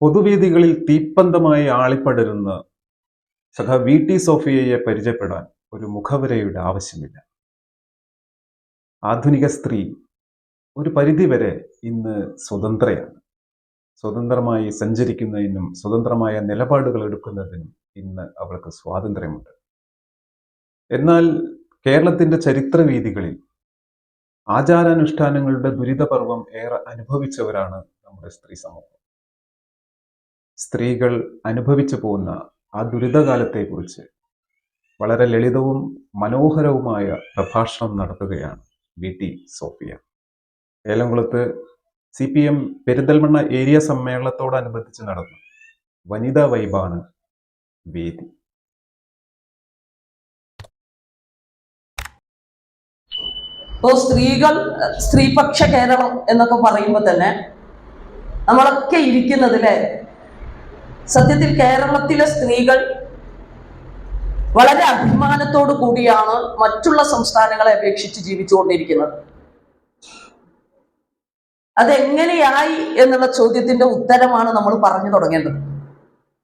പൊതുവേദികളിൽ തീപ്പന്തമായി ആളിപ്പടരുന്ന സഖ V T സോഫിയയെ പരിചയപ്പെടാൻ ഒരു മുഖവരയുടെ ആവശ്യമില്ല. ആധുനിക സ്ത്രീ ഒരു പരിധിവരെ ഇന്ന് സ്വതന്ത്രയാണ്. സ്വതന്ത്രമായി സഞ്ചരിക്കുന്നതിനും സ്വതന്ത്രമായ നിലപാടുകൾ എടുക്കുന്നതിനും ഇന്ന് അവൾക്ക് സ്വാതന്ത്ര്യമുണ്ട്. എന്നാൽ കേരളത്തിന്റെ ചരിത്രവീതികളിൽ ആചാരാനുഷ്ഠാനങ്ങളുടെ ദുരിതപർവം ഏറെ അനുഭവിച്ചവരാണ് നമ്മുടെ സ്ത്രീ സമൂഹം. സ്ത്രീകൾ അനുഭവിച്ചു പോകുന്ന ആ ദുരിതകാലത്തെക്കുറിച്ച് വളരെ ലളിതവും മനോഹരവുമായ പ്രഭാഷണം നടത്തുകയാണ് V. T. Sophia. ഏലംകുളത്ത് C. P. M. Perinthalmanna area സമ്മേളനത്തോടനുബന്ധിച്ച് നടന്നു വനിതാ വൈബാണ് വേദി. ഇപ്പോൾ സ്ത്രീകൾ സ്ത്രീപക്ഷ കേരളം എന്നൊക്കെ പറയുമ്പോൾ തന്നെ നമ്മളൊക്കെ ഇരിക്കുന്നതിലെ സത്യത്തിൽ കേരളത്തിലെ സ്ത്രീകൾ വളരെ അഭിമാനത്തോടു കൂടിയാണ് മറ്റുള്ള സംസ്ഥാനങ്ങളെ അപേക്ഷിച്ച് ജീവിച്ചുകൊണ്ടിരിക്കുന്നത്. അതെങ്ങനെയായി എന്നുള്ള ചോദ്യത്തിന്റെ ഉത്തരമാണ് നമ്മൾ പറഞ്ഞു തുടങ്ങേണ്ടത്.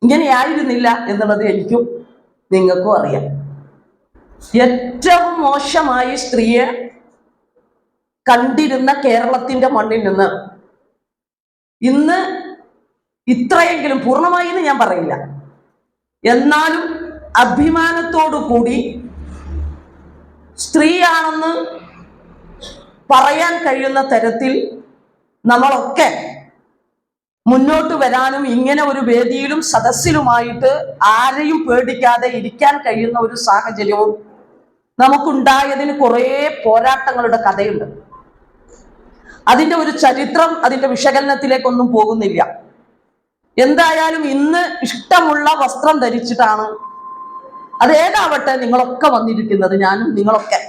ഇങ്ങനെയായിരുന്നില്ല എന്നുള്ളത് എനിക്കും നിങ്ങൾക്കും അറിയാം. ഏറ്റവും മോശമായി സ്ത്രീയെ കണ്ടിരുന്ന കേരളത്തിന്റെ മണ്ണിൽ നിന്ന് ഇന്ന് ഇത്രയെങ്കിലും പൂർണമായി എന്ന് ഞാൻ പറയില്ല. എന്നാലും അഭിമാനത്തോടു കൂടി സ്ത്രീയാണെന്ന് പറയാൻ കഴിയുന്ന തരത്തിൽ നമ്മളൊക്കെ മുന്നോട്ട് വരാനും ഇങ്ങനെ ഒരു വേദിയിലും സദസ്സിലുമായിട്ട് ആരെയും പേടിക്കാതെ ഇരിക്കാൻ കഴിയുന്ന ഒരു സാഹചര്യവും നമുക്കുണ്ടായതിന് കുറേ പോരാട്ടങ്ങളുടെ കഥയുണ്ട്. അതിന്റെ ഒരു ചരിത്രം അതിന്റെ വിശകലനത്തിലേക്കൊന്നും പോകുന്നില്ല. എന്തായാലും ഇന്ന് ഇഷ്ടമുള്ള വസ്ത്രം ധരിച്ചിട്ടാണ്. അതേതാവട്ടെ നിങ്ങളൊക്കെ വന്നിരിക്കുന്നത് ഞാനും നിങ്ങളൊക്കെ.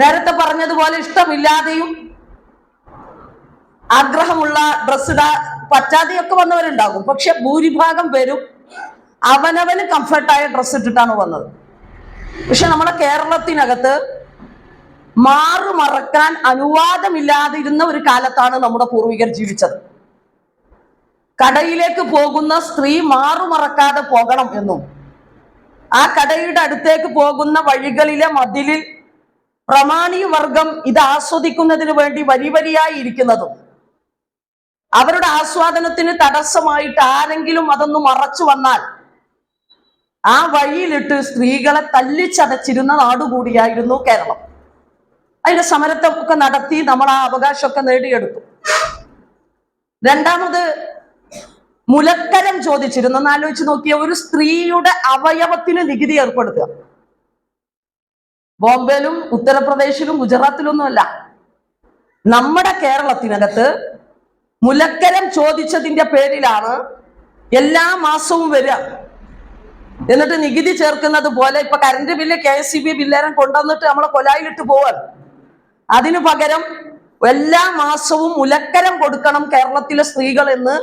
നേരത്തെ പറഞ്ഞതുപോലെ ഇഷ്ടമില്ലാതെയും ആഗ്രഹമുള്ള ഡ്രസ് ഇടാ പറ്റാതെയൊക്കെ വന്നവരുണ്ടാകും. പക്ഷെ ഭൂരിഭാഗം പേരും അവനവന് കംഫർട്ടായ ഡ്രസ്സ് ഇട്ടിട്ടാണ് വന്നത്. പക്ഷെ നമ്മുടെ കേരളത്തിനകത്ത് മാറു മറക്കാൻ അനുവാദമില്ലാതിരുന്ന ഒരു കാലത്താണ് നമ്മുടെ പൂർവികർ ജീവിച്ചത്. കടയിലേക്ക് പോകുന്ന സ്ത്രീ മാറുമറക്കാതെ പോകണം എന്നും. ആ കടയുടെ അടുത്തേക്ക് പോകുന്ന വഴികളിലെ മതിലിൽ പ്രമാണി വർഗം ഇത് ആസ്വദിക്കുന്നതിന് വേണ്ടി വരി വരിയായി ഇരിക്കുന്നതും. അവരുടെ ആസ്വാദനത്തിന് തടസ്സമായിട്ട് ആരെങ്കിലും അതൊന്ന് മറച്ചു വന്നാൽ ആ വഴിയിലിട്ട് സ്ത്രീകളെ തല്ലിച്ചതച്ചിരുന്ന നാടുകൂടിയായിരുന്നു കേരളം. അതിന്റെ സമരത്തൊക്കെ നടത്തി നമ്മൾ ആ അവകാശമൊക്കെ നേടിയെടുത്തു. രണ്ടാമത് മുലക്കരം ചോദിച്ചിരുന്നു. ഒന്ന് ആലോചിച്ച് നോക്കിയ ഒരു സ്ത്രീയുടെ അവയവത്തിന് നികുതി ഏർപ്പെടുത്തുക. ബോംബെയിലും ഉത്തർപ്രദേശിലും ഗുജറാത്തിലൊന്നുമല്ല. നമ്മുടെ കേരളത്തിനകത്ത് മുലക്കരം ചോദിച്ചതിന്റെ പേരിലാണ് എല്ലാ മാസവും വരിക. എന്നിട്ട് നികുതി ചേർക്കുന്നത് പോലെ ഇപ്പൊ current bill K S C B ബില്ലേരം കൊണ്ടുവന്നിട്ട് നമ്മളെ കൊലായിലിട്ട് പോവാൻ അതിനു പകരം എല്ലാ മാസവും മുലക്കരം കൊടുക്കണം കേരളത്തിലെ സ്ത്രീകൾ എന്ന്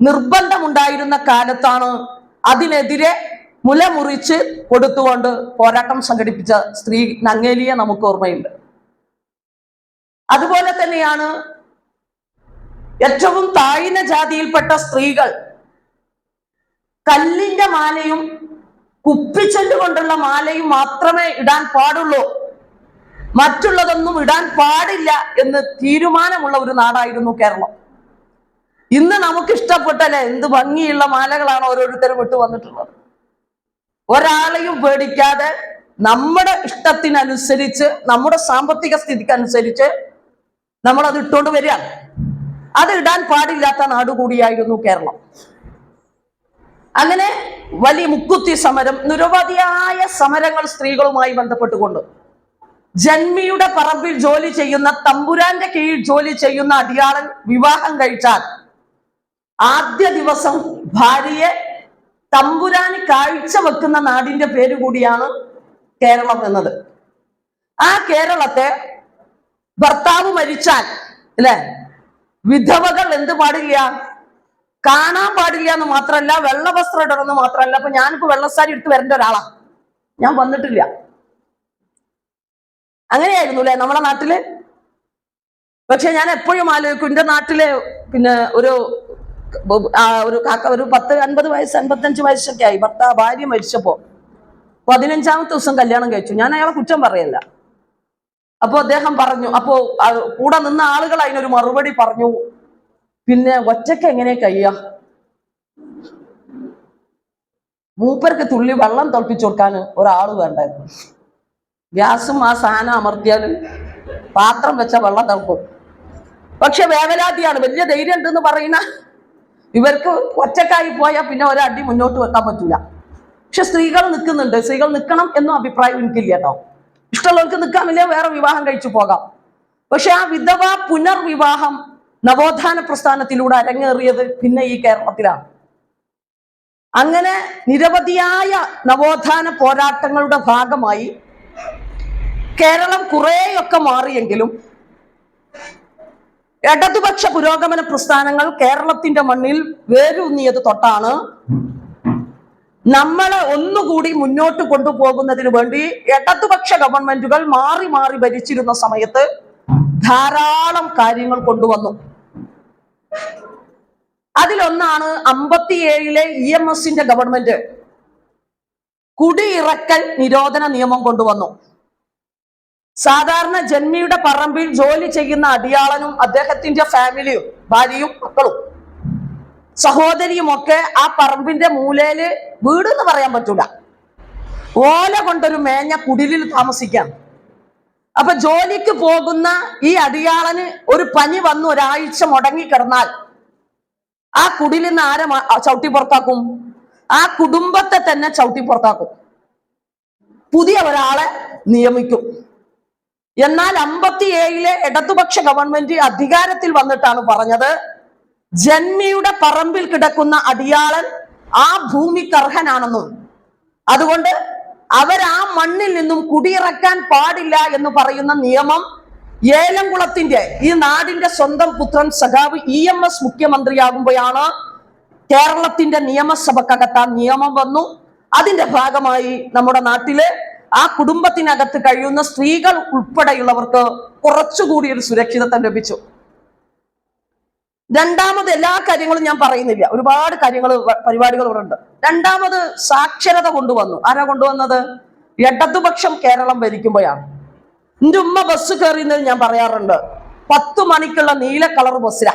നിർബന്ധമുണ്ടായിരുന്ന കാലത്താണ് അതിനെതിരെ മുല മുറിച്ച് കൊടുത്തുകൊണ്ട് പോരാട്ടം സംഘടിപ്പിച്ച സ്ത്രീ നങ്ങേലിയെ നമുക്ക് ഓർമ്മയുണ്ട്. അതുപോലെ തന്നെയാണ് ഏറ്റവും താഴ്ന്ന ജാതിയിൽപ്പെട്ട സ്ത്രീകൾ കല്ലിന്റെ മാലയും കുപ്പിച്ചെല്ലുകൊണ്ടുള്ള മാലയും മാത്രമേ ഇടാൻ പാടുള്ളൂ. മറ്റുള്ളതൊന്നും ഇടാൻ പാടില്ല എന്ന് തീരുമാനമുള്ള ഒരു നാടായിരുന്നു കേരളം. ഇന്ന് നമുക്ക് ഇഷ്ടപ്പെട്ടല്ലേ എന്ത് ഭംഗിയുള്ള മാലകളാണ് ഓരോരുത്തരും ഇട്ട് വന്നിട്ടുള്ളത്. ഒരാളെയും പേടിക്കാതെ നമ്മുടെ ഇഷ്ടത്തിനനുസരിച്ച് നമ്മുടെ സാമ്പത്തിക സ്ഥിതിക്ക് അനുസരിച്ച് നമ്മൾ അത് ഇട്ടുകൊണ്ട് വരിക. അത് ഇടാൻ പാടില്ലാത്ത നാട് കൂടിയായിരുന്നു കേരളം. അങ്ങനെ വലിയ മുക്കുത്തി സമരം നിരവധിയായ സമരങ്ങൾ സ്ത്രീകളുമായി ബന്ധപ്പെട്ടുകൊണ്ട്. ജന്മിയുടെ പറമ്പിൽ ജോലി ചെയ്യുന്ന തമ്പുരാന്റെ കീഴിൽ ജോലി ചെയ്യുന്ന അടിയാളൻ വിവാഹം കഴിച്ചാൽ ആദ്യ ദിവസം ഭാര്യയെ തമ്പുരാന് കാഴ്ച വെക്കുന്ന നാടിന്റെ പേര് കൂടിയാണ് കേരളം എന്നത്. ആ കേരളത്തെ ഭർത്താവ് മരിച്ചാൽ അല്ലെ? വിധവകൾ എന്ത് പാടില്ല? കാണാൻ പാടില്ല എന്ന് മാത്രമല്ല വെള്ള വസ്ത്രം ഇടണമെന്ന് മാത്രമല്ല അപ്പൊ ഞാനിപ്പോ വെള്ളസാരി എടുത്ത് വരേണ്ട ഒരാളാ. ഞാൻ വന്നിട്ടില്ല. അങ്ങനെയായിരുന്നു അല്ലെ? നമ്മളെ നാട്ടിൽ? പക്ഷെ ഞാൻ എപ്പോഴും ആലോചിക്കും എന്റെ നാട്ടിലെ പിന്നെ ഒരു ഒരു കാക്ക ഒരു പത്ത് അൻപത് വയസ്സ് അൻപത്തഞ്ച് വയസ്സൊക്കെ ആയി ഭർത്താവ് ഭാര്യ മരിച്ചപ്പോ പതിനഞ്ചാമത്തെ ദിവസം കല്യാണം കഴിച്ചു. ഞാൻ അയാളെ കുറ്റം പറയല്ല. അപ്പൊ അദ്ദേഹം പറഞ്ഞു അപ്പോ ആ കൂടെ നിന്ന ആളുകൾ അതിനൊരു മറുപടി പറഞ്ഞു. പിന്നെ ഒറ്റയ്ക്ക് എങ്ങനെ കഴിയാ? മൂപ്പർക്ക് തുള്ളി വെള്ളം തിളപ്പിച്ചു കൊടുക്കാൻ ഒരാൾ വേണ്ടായിരുന്നു. ഗ്യാസും ആ സാധനം അമർത്തിയാൽ പാത്രം വെച്ച വെള്ളം തിളക്കും. പക്ഷെ വേവലാതിയാണ് വലിയ ധൈര്യം ഉണ്ടെന്ന് പറയുന്ന ഇവർക്ക് ഒറ്റക്കായി പോയാൽ പിന്നെ ഒരടി മുന്നോട്ട് വെക്കാൻ പറ്റൂല. പക്ഷെ സ്ത്രീകൾ നിൽക്കുന്നുണ്ട്. സ്ത്രീകൾ നിൽക്കണം എന്നും അഭിപ്രായം എനിക്കില്ല കേട്ടോ. ഇഷ്ടമുള്ളവർക്ക് നിൽക്കാമില്ലേ വേറെ വിവാഹം കഴിച്ചു പോകാം. പക്ഷെ ആ വിധവ പുനർവിവാഹം നവോത്ഥാന പ്രസ്ഥാനത്തിലൂടെ അരങ്ങേറിയത് പിന്നെ ഈ കേരളത്തിലാണ്. അങ്ങനെ നിരവധിയായ നവോത്ഥാന പോരാട്ടങ്ങളുടെ ഭാഗമായി കേരളം കുറേയൊക്കെ മാറിയെങ്കിലും ഇടതുപക്ഷ പുരോഗമന പ്രസ്ഥാനങ്ങൾ കേരളത്തിന്റെ മണ്ണിൽ വേരൂന്നിയത് തൊട്ടാണ് നമ്മളെ ഒന്നുകൂടി മുന്നോട്ട് കൊണ്ടുപോകുന്നതിന് വേണ്ടി ഇടതുപക്ഷ ഗവൺമെന്റുകൾ മാറി മാറി ഭരിച്ചിരുന്ന സമയത്ത് ധാരാളം കാര്യങ്ങൾ കൊണ്ടുവന്നു. അതിലൊന്നാണ് അമ്പത്തിയേഴിലെ ഇ എം എസിന്റെ ഗവൺമെന്റ്. കുടിയിറക്കൽ നിരോധന നിയമം കൊണ്ടുവന്നു. സാധാരണ ജന്മിയുടെ പറമ്പിൽ ജോലി ചെയ്യുന്ന അടിയാളനും അദ്ദേഹത്തിന്റെ ഫാമിലിയും ഭാര്യയും മക്കളും സഹോദരിയും ഒക്കെ ആ പറമ്പിന്റെ മൂലയിൽ വീട് എന്ന് പറയാൻ പറ്റൂല. ഓല കൊണ്ടൊരു മേഞ്ഞ കുടിലിൽ താമസിക്കാം. അപ്പൊ ജോലിക്ക് പോകുന്ന ഈ അടിയാളന് ഒരു പനി വന്ന് ഒരാഴ്ച മുടങ്ങി കിടന്നാൽ ആ കുടിലിൽ നിന്ന് ആരെ ചവിട്ടി പുറത്താക്കും? ആ കുടുംബത്തെ തന്നെ ചവിട്ടി പുറത്താക്കും. പുതിയ ഒരാളെ നിയമിക്കും. എന്നാൽ അമ്പത്തിയേഴിലെ ഇടതുപക്ഷ ഗവൺമെന്റ് അധികാരത്തിൽ വന്നിട്ടാണ് പറഞ്ഞത്. ജന്മിയുടെ പറമ്പിൽ കിടക്കുന്ന അടിയാളൻ ആ ഭൂമിക്കർഹനാണെന്നും അതുകൊണ്ട് അവരാ മണ്ണിൽ നിന്നും കുടിയിറക്കാൻ പാടില്ല എന്ന് പറയുന്ന നിയമം ഏലംകുളത്തിന്റെ ഈ നാടിന്റെ സ്വന്തം പുത്രൻ സഖാവ് ഇ എം എസ് മുഖ്യമന്ത്രിയാകുമ്പോഴാണ് കേരളത്തിന്റെ നിയമസഭക്കകത്ത് ആ നിയമം വന്നു. അതിന്റെ ഭാഗമായി നമ്മുടെ നാട്ടിൽ ആ കുടുംബത്തിനകത്ത് കഴിയുന്ന സ്ത്രീകൾ ഉൾപ്പെടെയുള്ളവർക്ക് കുറച്ചുകൂടി ഒരു സുരക്ഷിതത്വം ലഭിച്ചു. രണ്ടാമത് എല്ലാ കാര്യങ്ങളും ഞാൻ പറയുന്നില്ല. ഒരുപാട് കാര്യങ്ങൾ പരിപാടികൾ ഇവിടെ ഉണ്ട് രണ്ടാമത് സാക്ഷരത കൊണ്ടുവന്നു. ആരാ കൊണ്ടുവന്നത്? ഇടതുപക്ഷം കേരളം ഭരിക്കുമ്പോഴാണ്. എന്റെ ഉമ്മ ബസ് കയറിയെന്ന് ഞാൻ പറയാറുണ്ട്. പത്ത് മണിക്കുള്ള നീല കളർ ബസ്സിലാ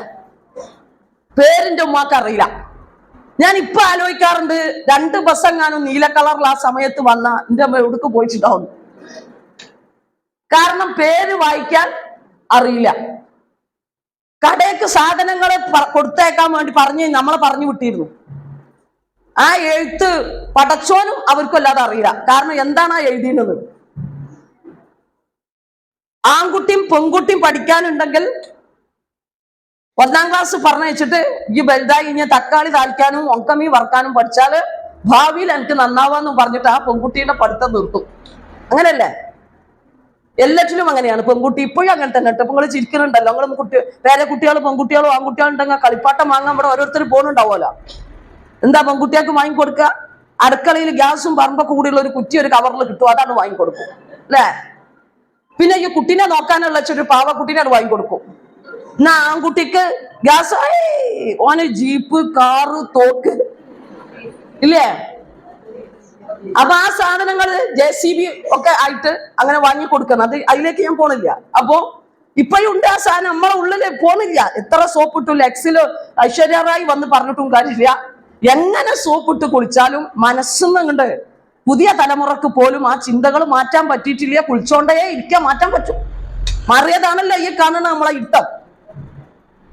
പേരിന്റെ ഉമ്മാക്ക് അറിയില്ല. ഞാൻ ഇപ്പൊ ആലോചിക്കാറുണ്ട് രണ്ട് ബസ് എങ്ങാനും നീല കളറിൽ ആ സമയത്ത് വന്ന എന്റെ അമ്മ എവിടേക്ക് പോയിട്ടുണ്ടാവും? കാരണം പേര് വായിക്കാൻ അറിയില്ല. കടയ്ക്ക് സാധനങ്ങളെ കൊടുത്തേക്കാൻ വേണ്ടി പറഞ്ഞ് നമ്മളെ പറഞ്ഞു വിട്ടിരുന്നു. ആ എഴുത്ത് പടച്ചോനും അവർക്കും അല്ലാതെ അറിയില്ല. കാരണം എന്താണ് ആ എഴുതിയിരുന്നത്? ആൺകുട്ടിയും പെൺകുട്ടിയും പഠിക്കാനുണ്ടെങ്കിൽ ഒന്നാം ക്ലാസ് പറഞ്ഞയച്ചിട്ട് ഈ വലുതായി ഇനി തക്കാളി താൽക്കാനും ഒക്കമീ വറക്കാനും പഠിച്ചാൽ ഭാവിയിൽ എനിക്ക് നന്നാവാന്ന് പറഞ്ഞിട്ട് ആ പെൺകുട്ടിയുടെ പഠിത്തം നിർത്തും. അങ്ങനല്ലേ? എല്ലാറ്റിലും അങ്ങനെയാണ്. പെൺകുട്ടി ഇപ്പോഴും അങ്ങനെ തന്നെ കേട്ടോ. നിങ്ങൾ ചിരിക്കുന്നുണ്ടല്ലോ. നിങ്ങൾ കുട്ടി വേറെ കുട്ടികൾ പെൺകുട്ടികളോ ആൺകുട്ടികളുണ്ടെങ്കിൽ കളിപ്പാട്ടം വാങ്ങാൻ ഇവിടെ ഓരോരുത്തർ പോകുന്നുണ്ടാവുമല്ലോ എന്താ പെൺകുട്ടികൾക്ക് വാങ്ങിക്കൊടുക്കുക? അടുക്കളയിൽ ഗ്യാസും പറമ്പൊക്കെ കൂടിയുള്ള ഒരു കുറ്റി ഒരു കവറിൽ കിട്ടും. അതാണ് വാങ്ങിക്കൊടുക്കും. അല്ലേ? പിന്നെ ഈ കുട്ടീനെ നോക്കാനുള്ള ഒരു പാവ കുട്ടീനെ വാങ്ങിക്കൊടുക്കും. എന്നാ ആൺകുട്ടിക്ക് ഗ്യാസ്? ഓന് ജീപ്പ് കാറ് തോക്ക്. ഇല്ലേ? അപ്പൊ ആ സാധനങ്ങൾ ജെ സി ബി ഒക്കെ ആയിട്ട് അങ്ങനെ വാങ്ങി കൊടുക്കണം. അത് അതിലേക്ക് ഞാൻ പോണില്ല. അപ്പോ ഇപ്പോഴും ഉണ്ട് ആ സാധനം. നമ്മളെ ഉള്ളിൽ പോണില്ല. എത്ര സോപ്പ് ഇട്ടു എക്സിൽ ഐശ്വര്യ റായി വന്ന് പറഞ്ഞിട്ടും കാര്യമില്ല. എങ്ങനെ സോപ്പ് ഇട്ട് കുളിച്ചാലും മനസ്സുന്നുണ്ട് പുതിയ തലമുറയ്ക്ക് പോലും ആ ചിന്തകൾ മാറ്റാൻ പറ്റിയിട്ടില്ല. കുളിച്ചോണ്ടേ ഇരിക്കാൻ മാറ്റാൻ പറ്റും. മാറിയതാണല്ലോ ഈ കാണുന്ന നമ്മളെ ഇട്ടം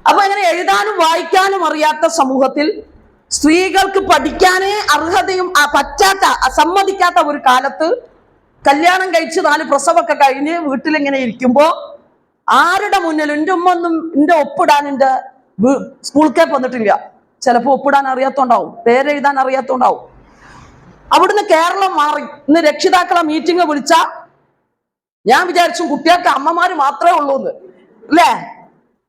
അപ്പൊ അങ്ങനെ എഴുതാനും വായിക്കാനും അറിയാത്ത സമൂഹത്തിൽ സ്ത്രീകൾക്ക് പഠിക്കാനേ അർഹതയും പറ്റാത്ത അസമ്മതിക്കാത്ത സമ്മതിക്കാത്ത ഒരു കാലത്ത് കല്യാണം കഴിച്ച് നാല് പ്രസവമൊക്കെ കഴിഞ്ഞ് വീട്ടിലിങ്ങനെ ഇരിക്കുമ്പോ ആരുടെ മുന്നിൽ എന്റെ ഉമ്മ ഒന്നും എന്റെ ഒപ്പിടാൻ എന്റെ സ്കൂൾക്കേ വന്നിട്ടില്ല. ചിലപ്പോൾ ഒപ്പിടാൻ അറിയാത്തോണ്ടാവും പേരെഴുതാൻ അറിയാത്തോണ്ടാവും. അവിടുന്ന് കേരളം മാറി. ഇന്ന് രക്ഷിതാക്കളെ മീറ്റിംഗ് വിളിച്ച ഞാൻ വിചാരിച്ചു കുട്ടികൾക്ക് അമ്മമാര് മാത്രമേ ഉള്ളൂ എന്ന് അല്ലേ?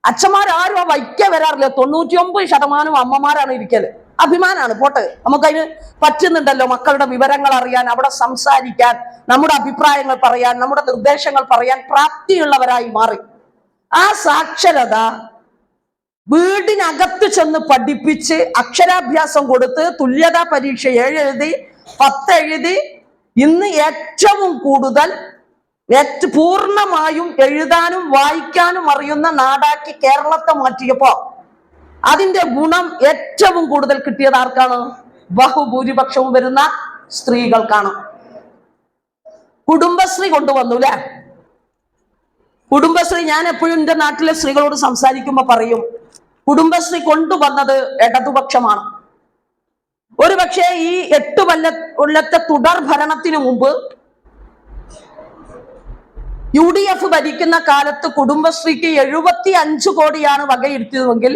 അച്ഛന്മാരാരും ആ വൈക്ക വരാറില്ല. തൊണ്ണൂറ്റി ഒമ്പത് ശതമാനം അമ്മമാരാണ് ഇരിക്കൽ. അഭിമാനാണ് പോട്ടെ. നമുക്കതിന് പറ്റുന്നുണ്ടല്ലോ മക്കളുടെ വിവരങ്ങൾ അറിയാൻ അവിടെ സംസാരിക്കാൻ നമ്മുടെ അഭിപ്രായങ്ങൾ പറയാൻ നമ്മുടെ നിർദ്ദേശങ്ങൾ പറയാൻ പ്രാപ്തിയുള്ളവരായി മാറി. ആ സാക്ഷരത വീടിനകത്ത് ചെന്ന് പഠിപ്പിച്ച് അക്ഷരാഭ്യാസം കൊടുത്ത് തുല്യതാ പരീക്ഷ ഏഴെഴുതി പത്തെഴുതി ഇന്ന് ഏറ്റവും കൂടുതൽ ഏറ്റ പൂർണമായും എഴുതാനും വായിക്കാനും അറിയുന്ന നാടാക്കി കേരളത്തെ മാറ്റിയപ്പോ അതിന്റെ ഗുണം ഏറ്റവും കൂടുതൽ കിട്ടിയത് ആർക്കാണ്? ബഹുഭൂരിപക്ഷവും വരുന്ന സ്ത്രീകൾക്കാണ്. കുടുംബശ്രീ കൊണ്ടുവന്നു അല്ലെ കുടുംബശ്രീ ഞാൻ എപ്പോഴും എന്റെ നാട്ടിലെ സ്ത്രീകളോട് സംസാരിക്കുമ്പോൾ പറയും കുടുംബശ്രീ കൊണ്ടുവന്നത് ഇടതുപക്ഷമാണ്. ഒരു പക്ഷേ ഈ എട്ട് കൊല്ല കൊല്ലത്തെ തുടർ ഭരണത്തിന് മുമ്പ് യു ഡി എഫ് ഭരിക്കുന്ന കാലത്ത് കുടുംബശ്രീക്ക് എഴുപത്തി അഞ്ച് കോടിയാണ് വകയിരുത്തിയതെങ്കിൽ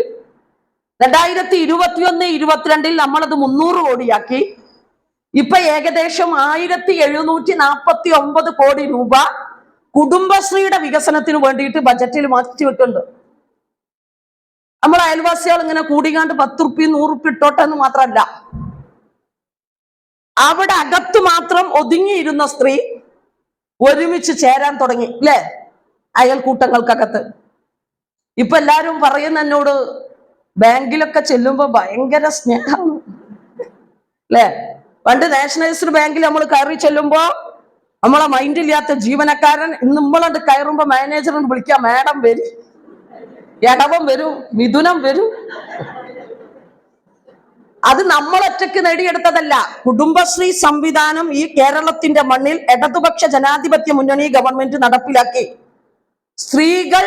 രണ്ടായിരത്തി ഇരുപത്തിയൊന്ന് ഇരുപത്തിരണ്ടിൽ നമ്മളത് മുന്നൂറ് കോടിയാക്കി. ഇപ്പൊ ഏകദേശം ആയിരത്തി എഴുന്നൂറ്റി നാൽപ്പത്തി ഒമ്പത് കോടി രൂപ കുടുംബശ്രീയുടെ വികസനത്തിന് വേണ്ടിയിട്ട് ബജറ്റിൽ മാറ്റിവെക്കുന്നുണ്ട് നമ്മൾ അയൽവാസികൾ ഇങ്ങനെ കൂടികാണ്ട് പത്ത് റുപ്യ നൂറ് റുപ്യ ഇട്ടോട്ടെ എന്ന് മാത്രമല്ല. അവിടെ അകത്ത് മാത്രം ഒതുങ്ങിയിരുന്ന സ്ത്രീ ഒരുമിച്ച് ചേരാൻ തുടങ്ങി അല്ലേ? അയൽക്കൂട്ടങ്ങൾക്കകത്ത് ഇപ്പൊ എല്ലാരും പറയുന്ന എന്നോട് ബാങ്കിലൊക്കെ ചെല്ലുമ്പോ ഭയങ്കര സ്നേഹമാണ്. അല്ലേ? പണ്ട് നാഷണലൈസ്ഡ് ബാങ്കിൽ നമ്മൾ കയറി ചെല്ലുമ്പോ നമ്മളെ മൈൻഡില്ലാത്ത ജീവനക്കാരൻ ഇന്ന് നമ്മളോട് കയറുമ്പോ മാനേജറിന് വിളിക്കാം മാഡം വരും. ഇടവം വരും മിഥുനം വരും. അത് നമ്മൾ ഒറ്റയ്ക്ക് നേടിയെടുത്തതല്ല. കുടുംബശ്രീ സംവിധാനം ഈ കേരളത്തിന്റെ മണ്ണിൽ ഇടതുപക്ഷ ജനാധിപത്യ മുന്നണി ഗവൺമെന്റ് നടപ്പിലാക്കി. സ്ത്രീകൾ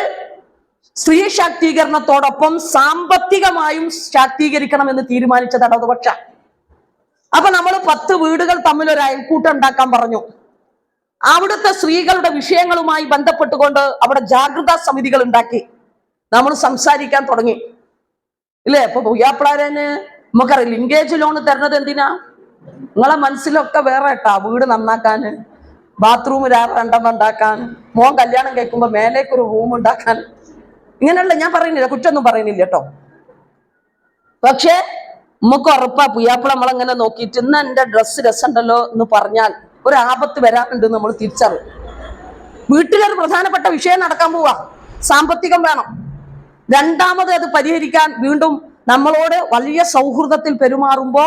സ്ത്രീ ശാക്തീകരണത്തോടൊപ്പം സാമ്പത്തികമായും ശാക്തീകരിക്കണമെന്ന് തീരുമാനിച്ചത് ഇടതുപക്ഷ. അപ്പൊ നമ്മൾ പത്ത് വീടുകൾ തമ്മിൽ ഒരു അയൽക്കൂട്ടം ഉണ്ടാക്കാൻ പറഞ്ഞു. അവിടുത്തെ സ്ത്രീകളുടെ വിഷയങ്ങളുമായി ബന്ധപ്പെട്ടുകൊണ്ട് അവിടെ ജാഗ്രതാ സമിതികൾ ഉണ്ടാക്കി. നമ്മൾ സംസാരിക്കാൻ തുടങ്ങി. ഇല്ലേ? ഇപ്പൊ പുയ്യാപ്പിളാരന് നമുക്കറിയാം ലിങ്കേജ് ലോൺ തരുന്നത് എന്തിനാ? നിങ്ങളെ മനസ്സിലൊക്കെ വേറെ കേട്ടാ. വീട് നന്നാക്കാന് ബാത്റൂം രണ്ടെണ്ണം ഉണ്ടാക്കാൻ മോൻ കല്യാണം കഴിക്കുമ്പോ മേലേക്കൊരു റൂം ഉണ്ടാക്കാൻ. ഇങ്ങനെയുള്ള ഞാൻ പറയുന്നില്ല കുറ്റൊന്നും പറയുന്നില്ല കേട്ടോ. പക്ഷേ നമുക്ക് ഉറപ്പാ പുയ്യാപ്പിള നമ്മളങ്ങനെ നോക്കിയിട്ട് ഇന്ന് എന്റെ ഡ്രസ്സ് രസമുണ്ടല്ലോ എന്ന് പറഞ്ഞാൽ ഒരു ആപത്ത് വരാനുണ്ട് നമ്മൾ തിരിച്ചറിയും. വീട്ടിലൊരു പ്രധാനപ്പെട്ട വിഷയം നടക്കാൻ പോവാ. സാമ്പത്തികം വേണം. രണ്ടാമത് അത് പരിഹരിക്കാൻ വീണ്ടും നമ്മളോട് വലിയ സൗഹൃദത്തിൽ പെരുമാറുമ്പോ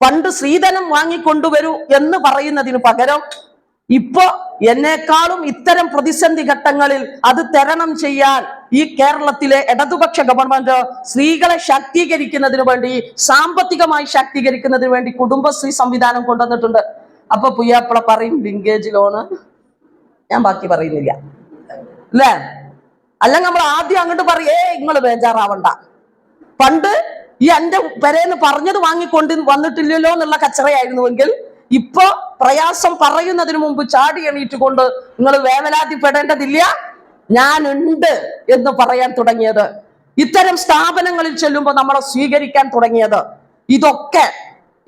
പണ്ട് സ്ത്രീധനം വാങ്ങിക്കൊണ്ടുവരൂ എന്ന് പറയുന്നതിന് പകരം ഇപ്പോ എന്നെക്കാളും ഇത്തരം പ്രതിസന്ധി ഘട്ടങ്ങളിൽ അത് തരണം ചെയ്യാൻ ഈ കേരളത്തിലെ ഇടതുപക്ഷ ഗവൺമെന്റ് സ്ത്രീകളെ ശാക്തീകരിക്കുന്നതിന് വേണ്ടി സാമ്പത്തികമായി ശാക്തീകരിക്കുന്നതിന് വേണ്ടി കുടുംബശ്രീ സംവിധാനം കൊണ്ടുവന്നിട്ടുണ്ട്. അപ്പൊ പുയ്യാപ്പിള പറയും ലിങ്കേജ് ലോണ് ഞാൻ ബാക്കി പറയുന്നില്ല. അല്ലേ? അല്ലെങ്കിൽ നമ്മൾ ആദ്യം അങ്ങോട്ട് പറയേ നിങ്ങൾ ബേജാറാവണ്ട. പണ്ട് ഈ എന്റെ പെരേന്ന് പറഞ്ഞത് വാങ്ങിക്കൊണ്ട് വന്നിട്ടില്ലല്ലോ എന്നുള്ള കച്ചറയായിരുന്നുവെങ്കിൽ ഇപ്പൊ പ്രയാസം പറയുന്നതിന് മുമ്പ് ചാടി എണീറ്റ് കൊണ്ട് നിങ്ങൾ വേവലാതിപ്പെടേണ്ടതില്ല. ഞാനുണ്ട് എന്ന് പറയാൻ തുടങ്ങിയത്. ഇത്തരം സ്ഥാപനങ്ങളിൽ ചെല്ലുമ്പോൾ നമ്മളെ സ്വീകരിക്കാൻ തുടങ്ങിയത്. ഇതൊക്കെ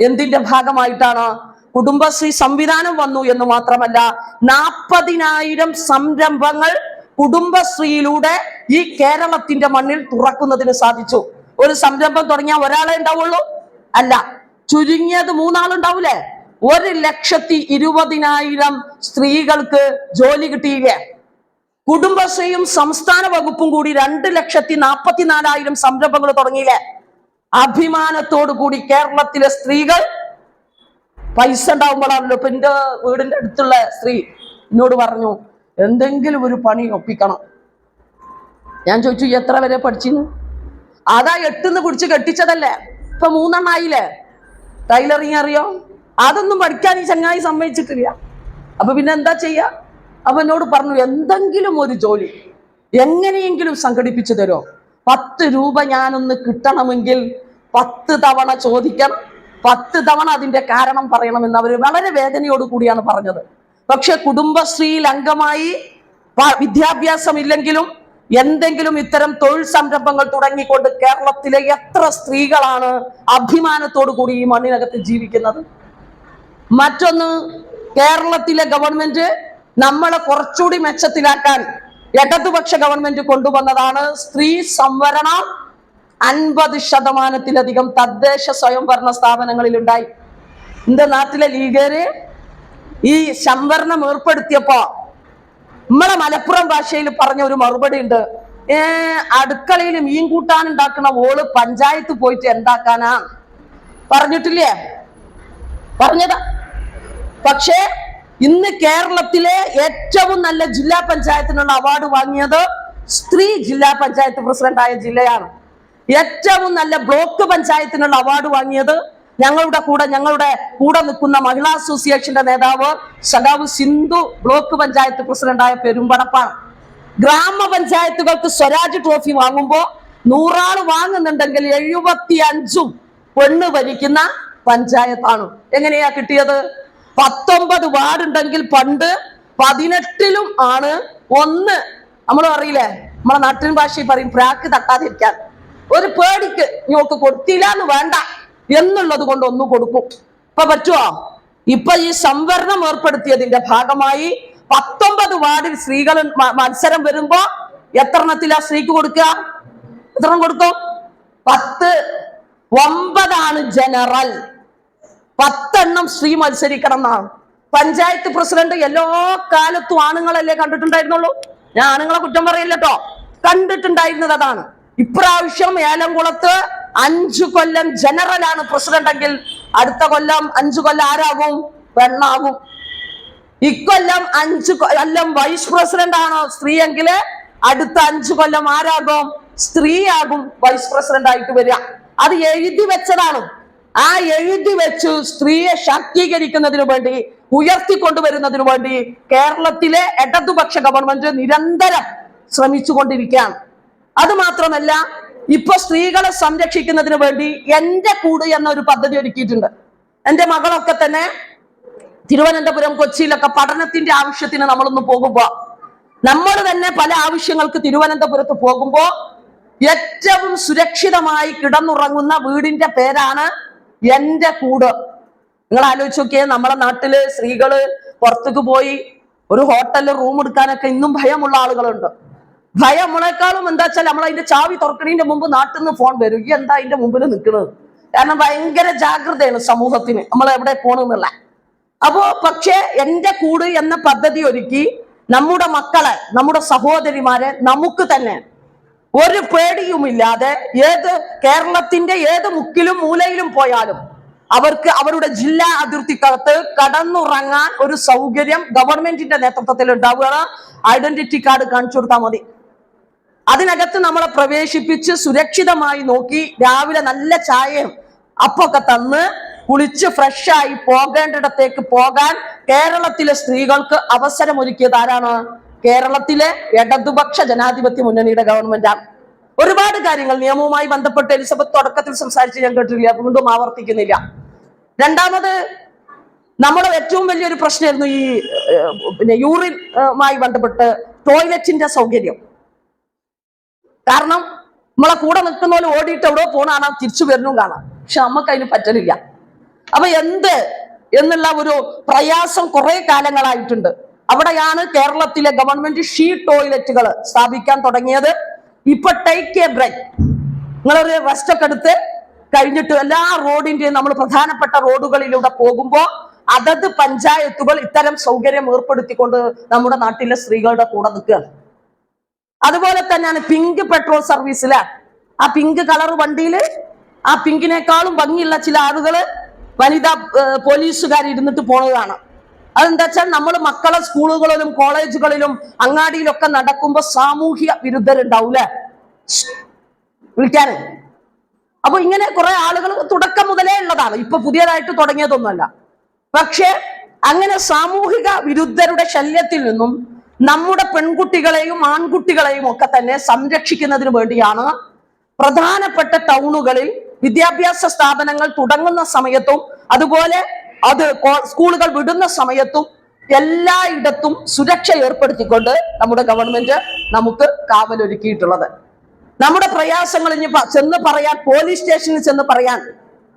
എന്തിന്റെ ഭാഗമായിട്ടാണ്? കുടുംബശ്രീ സംവിധാനം വന്നു എന്ന് മാത്രമല്ല നാൽപ്പതിനായിരം സംരംഭങ്ങൾ കുടുംബശ്രീയിലൂടെ ഈ കേരളത്തിന്റെ മണ്ണിൽ തുറക്കുന്നതിന് സാധിച്ചു. ഒരു സംരംഭം തുടങ്ങിയാൽ ഒരാളെ ഉണ്ടാവുള്ളൂ? അല്ല. ചുരുങ്ങിയത് മൂന്നാളുണ്ടാവൂലേ? ഒരു ലക്ഷത്തി ഇരുപതിനായിരം സ്ത്രീകൾക്ക് ജോലി കിട്ടിയില്ലേ? കുടുംബശ്രീയും സംസ്ഥാന വകുപ്പും കൂടി രണ്ട് ലക്ഷത്തി നാൽപ്പത്തിനാലായിരം സംരംഭങ്ങൾ തുടങ്ങിയില്ലേ? അഭിമാനത്തോടു കൂടി കേരളത്തിലെ സ്ത്രീകൾ പൈസ ഉണ്ടാവുമ്പോഴാണല്ലോ ഇപ്പൊ എന്റെ വീടിന്റെ അടുത്തുള്ള സ്ത്രീ എന്നോട് പറഞ്ഞു എന്തെങ്കിലും ഒരു പണി ഒപ്പിക്കണം. ഞാൻ ചോദിച്ചു എത്ര വരെ പഠിച്ചിന്? അതാ എട്ടുന്ന് പിടിച്ച് കെട്ടിച്ചതല്ലേ? ഇപ്പൊ മൂന്നെണ്ണായില്ലേ ടൈലറിങ് അറിയോ? അതൊന്നും പഠിക്കാൻ ഈ ചങ്ങായി സമ്മതിച്ചിട്ടില്ല. അപ്പൊ പിന്നെ എന്താ ചെയ്യാ? അപ്പൊ എന്നോട് പറഞ്ഞു എന്തെങ്കിലും ഒരു ജോലി എങ്ങനെയെങ്കിലും സംഘടിപ്പിച്ചു തരോ. പത്ത് രൂപ ഞാനൊന്ന് കിട്ടണമെങ്കിൽ പത്ത് തവണ ചോദിക്കണം. പത്ത് തവണ അതിന്റെ കാരണം പറയണമെന്ന് അവർ വളരെ വേദനയോട് കൂടിയാണ് പറഞ്ഞത്. പക്ഷെ കുടുംബശ്രീയിൽ അംഗമായി വിദ്യാഭ്യാസം ഇല്ലെങ്കിലും എന്തെങ്കിലും ഇത്തരം തൊഴിൽ സംരംഭങ്ങൾ തുടങ്ങിക്കൊണ്ട് കേരളത്തിലെ എത്ര സ്ത്രീകളാണ് അഭിമാനത്തോടു കൂടി ഈ മണ്ണിനകത്ത് ജീവിക്കുന്നത്? മറ്റൊന്ന് കേരളത്തിലെ ഗവൺമെന്റ് നമ്മളെ കുറച്ചുകൂടി മെച്ചത്തിലാക്കാൻ ഇടതുപക്ഷ ഗവൺമെന്റ് കൊണ്ടുവന്നതാണ് സ്ത്രീ സംവരണം അൻപത് ശതമാനത്തിലധികം തദ്ദേശ സ്വയംഭരണ സ്ഥാപനങ്ങളിൽ ഉണ്ടായി എന്റെ നാട്ടിലെ ലീഗര് ഈ സംവരണം ഏർപ്പെടുത്തിയപ്പോ നമ്മളെ മലപ്പുറം ഭാഷയിൽ പറഞ്ഞ ഒരു മറുപടി ഉണ്ട്. ഏ അടുക്കളയിൽ മീൻ കൂട്ടാൻ ഉണ്ടാക്കുന്ന ഓൾ പഞ്ചായത്ത് പോയിട്ട് എന്താക്കാനാ? പറഞ്ഞിട്ടില്ലേ? പറഞ്ഞതാ. പക്ഷേ ഇന്ന് കേരളത്തിലെ ഏറ്റവും നല്ല ജില്ലാ പഞ്ചായത്തിനുള്ള അവാർഡ് വാങ്ങിയത് സ്ത്രീ ജില്ലാ പഞ്ചായത്ത് പ്രസിഡന്റായ ജില്ലയാണ്. ഏറ്റവും നല്ല ബ്ലോക്ക് പഞ്ചായത്തിനുള്ള അവാർഡ് വാങ്ങിയത് ഞങ്ങളുടെ കൂടെ ഞങ്ങളുടെ കൂടെ നിൽക്കുന്ന മഹിളാ അസോസിയേഷന്റെ നേതാവ് സഖാവ് സിന്ധു ബ്ലോക്ക് പഞ്ചായത്ത് പ്രസിഡന്റായ പെരുമ്പടപ്പാണ്. ഗ്രാമപഞ്ചായത്തുകൾക്ക് സ്വരാജ് ട്രോഫി വാങ്ങുമ്പോൾ നൂറാൾ വാങ്ങുന്നുണ്ടെങ്കിൽ എഴുപത്തി അഞ്ചും പെണ്ണ് ഭരിക്കുന്ന പഞ്ചായത്താണ്. എങ്ങനെയാ കിട്ടിയത്? പത്തൊമ്പത് വാർഡുണ്ടെങ്കിൽ പണ്ട് പതിനെട്ടിലും ആണ്. ഒന്ന് നമ്മൾ അറിയില്ലേ നമ്മളെ നാട്ടിൻ ഭാഷയിൽ പറയും പ്രാക്ക് തട്ടാതിരിക്കാൻ. ഒരു പേടിക്ക് നിങ്ങൾക്ക് കൊടുത്തില്ല എന്ന് വേണ്ട. എന്നുള്ളത് കൊണ്ട് ഒന്ന് കൊടുക്കും. ഇപ്പൊ പറ്റുമോ ഇപ്പൊ ഈ സംവരണം ഏർപ്പെടുത്തിയതിന്റെ ഭാഗമായി പത്തൊമ്പത് വാർഡിൽ സ്ത്രീകൾ മത്സരം വരുമ്പോ എത്രണത്തിലാ സ്ത്രീക്ക് കൊടുക്കുക? എത്ര കൊടുക്കും? പത്ത്. ഒമ്പതാണ് ജനറൽ. പത്തെണ്ണം സ്ത്രീ മത്സരിക്കണം എന്നാണ്. പഞ്ചായത്ത് പ്രസിഡന്റ് എല്ലാ കാലത്തും ആണുങ്ങളല്ലേ കണ്ടിട്ടുണ്ടായിരുന്നുള്ളൂ? ഞാൻ ആണുങ്ങളെ കുറ്റം പറയില്ലട്ടോ കണ്ടിട്ടുണ്ടായിരുന്നത് അതാണ്. ഇപ്രാവശ്യം ഏലംകുളത്ത് അഞ്ചു കൊല്ലം ജനറലാണ് പ്രസിഡന്റ് എങ്കിൽ അടുത്ത കൊല്ലം അഞ്ചു കൊല്ലം ആരാകും പെണ്ണാകും ഇക്കൊല്ലം അഞ്ചു കൊല്ലം വൈസ് പ്രസിഡന്റ് ആണോ സ്ത്രീ എങ്കിൽ അടുത്ത അഞ്ചു കൊല്ലം ആരാകും? സ്ത്രീയാകും വൈസ് പ്രസിഡന്റ് ആയിട്ട് വരിക. അത് എഴുതി വെച്ചതാണ്. ആ എഴുതി വെച്ചു സ്ത്രീയെ ശാക്തീകരിക്കുന്നതിന് വേണ്ടി ഉയർത്തിക്കൊണ്ടുവരുന്നതിന് വേണ്ടി കേരളത്തിലെ ഇടതുപക്ഷ ഗവൺമെന്റ് നിരന്തരം ശ്രമിച്ചുകൊണ്ടിരിക്കുകയാണ്. അത് മാത്രമല്ല ഇപ്പൊ സ്ത്രീകളെ സംരക്ഷിക്കുന്നതിന് വേണ്ടി എന്റെ കൂട് എന്ന ഒരു പദ്ധതി ഒരുക്കിയിട്ടുണ്ട്. എന്റെ മകളൊക്കെ തന്നെ തിരുവനന്തപുരം കൊച്ചിയിലൊക്കെ പഠനത്തിന്റെ ആവശ്യത്തിന് നമ്മളൊന്ന് പോകുമ്പോ നമ്മൾ തന്നെ പല ആവശ്യങ്ങൾക്ക് തിരുവനന്തപുരത്ത് പോകുമ്പോ ഏറ്റവും സുരക്ഷിതമായി കിടന്നുറങ്ങുന്ന വീടിന്റെ പേരാണ് എന്റെ കൂട്. നിങ്ങൾ ആലോചിച്ച് നോക്കിയേ നമ്മളെ നാട്ടിൽ സ്ത്രീകൾ പുറത്തേക്ക് പോയി ഒരു ഹോട്ടലിൽ റൂം എടുക്കാനൊക്കെ ഇന്നും ഭയമുള്ള ആളുകളുണ്ട്. ഭയം നമ്മളെക്കാളും എന്താ വെച്ചാൽ നമ്മൾ അതിന്റെ ചാവി തുറക്കണതിന്റെ മുമ്പ് നാട്ടിൽ നിന്ന് ഫോൺ വരും. ഈ എന്താ അതിന്റെ മുമ്പിൽ നിൽക്കുന്നത് കാരണം ഭയങ്കര ജാഗ്രതയാണ് സമൂഹത്തിന്. നമ്മൾ എവിടെ പോണെന്നുള്ള. അപ്പോ പക്ഷേ എന്റെ കൂട് എന്ന പദ്ധതി ഒരുക്കി നമ്മുടെ മക്കളെ നമ്മുടെ സഹോദരിമാരെ നമുക്ക് തന്നെ ഒരു പേടിയുമില്ലാതെ ഏത് കേരളത്തിന്റെ ഏത് മുക്കിലും മൂലയിലും പോയാലും അവർക്ക് അവരുടെ ജില്ലാ അതിർത്തിക്കകത്ത് കടന്നുറങ്ങാൻ ഒരു സൗകര്യം ഗവൺമെന്റിന്റെ നേതൃത്വത്തിൽ ഉണ്ടാവുകയാണ്. ഐഡന്റിറ്റി കാർഡ് കാണിച്ചു കൊടുത്താൽ മതി. അതിനകത്ത് നമ്മളെ പ്രവേശിപ്പിച്ച് സുരക്ഷിതമായി നോക്കി രാവിലെ നല്ല ചായയും അപ്പൊക്കെ തന്ന് കുളിച്ച് ഫ്രഷായി പോകേണ്ടിടത്തേക്ക് പോകാൻ കേരളത്തിലെ സ്ത്രീകൾക്ക് അവസരം ഒരുക്കിയത് ആരാണ്? കേരളത്തിലെ ഇടതുപക്ഷ ജനാധിപത്യ മുന്നണിയുടെ ഗവൺമെന്റാണ് ഒരുപാട് കാര്യങ്ങൾ നിയമവുമായി ബന്ധപ്പെട്ട് എലിസബത്ത് തുടക്കത്തിൽ സംസാരിച്ച് ഞാൻ കേട്ടിട്ടില്ല വീണ്ടും ആവർത്തിക്കുന്നില്ല. രണ്ടാമത് നമ്മുടെ ഏറ്റവും വലിയൊരു പ്രശ്നമായിരുന്നു ഈ പിന്നെ യൂറിനുമായി ബന്ധപ്പെട്ട് ടോയ്ലറ്റിന്റെ സൗകര്യം. കാരണം നമ്മളെ കൂടെ നിൽക്കുന്ന പോലെ ഓടിയിട്ട് എവിടെ പോണാണ് തിരിച്ചു വരുന്നു കാണാം. പക്ഷെ നമുക്ക് അതിന് പറ്റലില്ല. അപ്പൊ എന്ത് എന്നുള്ള ഒരു പ്രയാസം കുറെ കാലങ്ങളായിട്ടുണ്ട്. അവിടെയാണ് കേരളത്തിലെ ഗവൺമെന്റ് ഷീ ടോയ്ലറ്റുകൾ സ്ഥാപിക്കാൻ തുടങ്ങിയത്. ഇപ്പൊ ടേക്ക് എ ബ്രേക്ക് നിങ്ങളൊരു റെസ്റ്റ് ഒക്കെ എടുത്ത് കഴിഞ്ഞിട്ട് എല്ലാ റോഡിന്റെയും നമ്മൾ പ്രധാനപ്പെട്ട റോഡുകളിലൂടെ പോകുമ്പോൾ അതത് പഞ്ചായത്തുകൾ ഇത്തരം സൗകര്യം ഏർപ്പെടുത്തിക്കൊണ്ട് നമ്മുടെ നാട്ടിലെ സ്ത്രീകളുടെ കൂടെ നിൽക്കുകയാണ്. അതുപോലെ തന്നെയാണ് പിങ്ക് പെട്രോൾ സർവീസിൽ ആ പിങ്ക് കളർ വണ്ടിയിൽ ആ പിങ്കിനേക്കാളും ഭംഗിയുള്ള ചില ആളുകൾ വനിതാ പോലീസുകാർ ഇരുന്നിട്ട് പോണതാണ്. അതെന്താ വെച്ചാൽ നമ്മൾ മക്കളെ സ്കൂളുകളിലും കോളേജുകളിലും അങ്ങാടിയിലൊക്കെ നടക്കുമ്പോ സാമൂഹ്യ വിരുദ്ധരുണ്ടാവൂലേ വിളിക്കാന്. അപ്പൊ ഇങ്ങനെ കുറെ ആളുകൾ തുടക്കം മുതലേ ഉള്ളതാണ്. ഇപ്പൊ പുതിയതായിട്ട് തുടങ്ങിയതൊന്നുമല്ല. പക്ഷെ അങ്ങനെ സാമൂഹിക വിരുദ്ധരുടെ ശല്യത്തിൽ നിന്നും നമ്മുടെ പെൺകുട്ടികളെയും ആൺകുട്ടികളെയും ഒക്കെ തന്നെ സംരക്ഷിക്കുന്നതിന് വേണ്ടിയാണ് പ്രധാനപ്പെട്ട ടൗണുകളിൽ വിദ്യാഭ്യാസ സ്ഥാപനങ്ങൾ തുടങ്ങുന്ന സമയത്തും അതുപോലെ അത് സ്കൂളുകൾ വിടുന്ന സമയത്തും എല്ലായിടത്തും സുരക്ഷ ഏർപ്പെടുത്തിക്കൊണ്ട് നമ്മുടെ ഗവൺമെന്റ് നമുക്ക് കാവലൊരുക്കിയിട്ടുള്ളത്. നമ്മുടെ പ്രയാസങ്ങൾ ഇനി ചെന്ന് പറയാൻ പോലീസ് സ്റ്റേഷനിൽ ചെന്ന് പറയാൻ